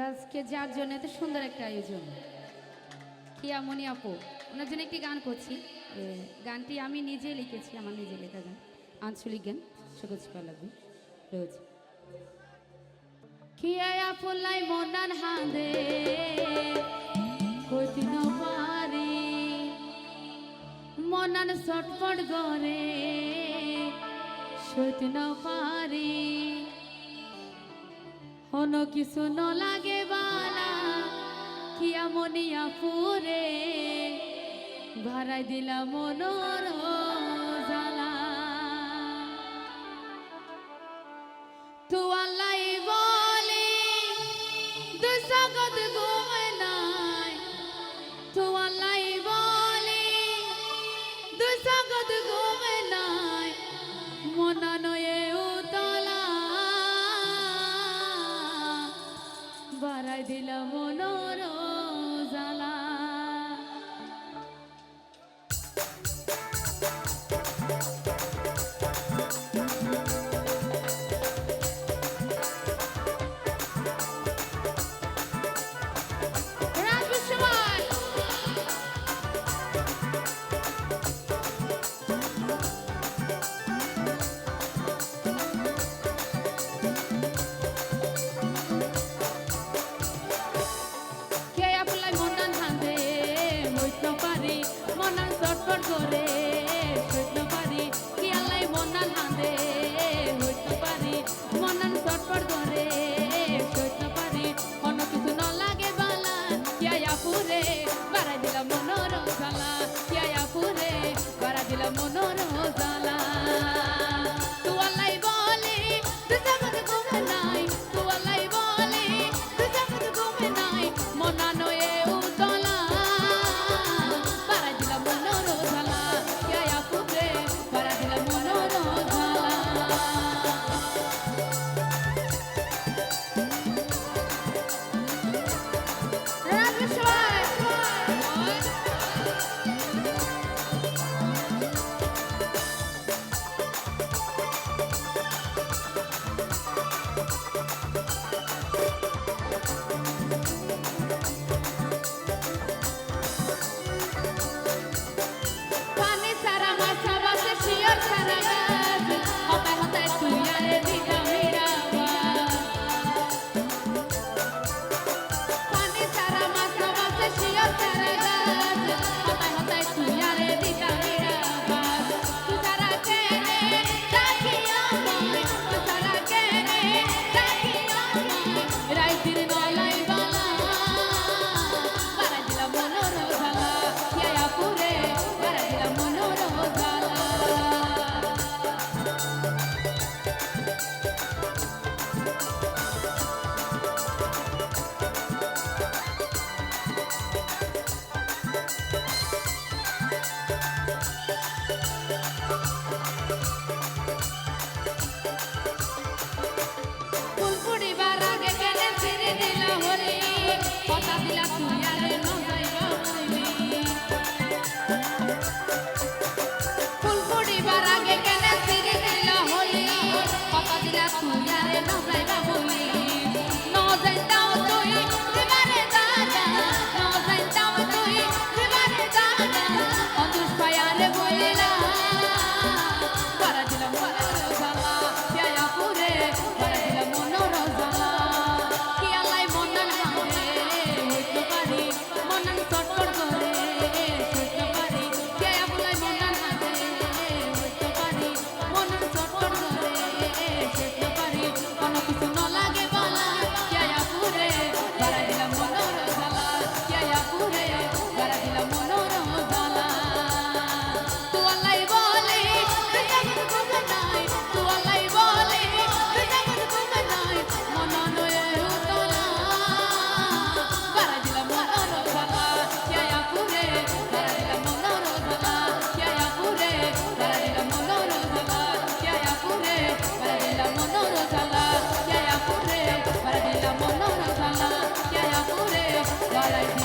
আজকে যার জন্য এত সুন্দর একটা আয়োজন। কিয়ামণি আপু, ওনার জন্য একটি গান করছি। গানটি আমি নিজে লিখেছি, আমার নিজে লেখা গান। আঞ্চলিক গান, সকল লাগবে। রোজ। কিয়া ফুলাই মনান হাঁদে, কইতি পারি। গরে সইতি পারি। হনো কিছু ন লাগে বালা কিয়া মনিয়া ফুরে ভাড়াই দিলা মনোর জালা তু আল্লাহ বলে, দুই জগৎ ঘুমে বাড়াই দিলা মনোর জালা খেলা Suya de los 再来一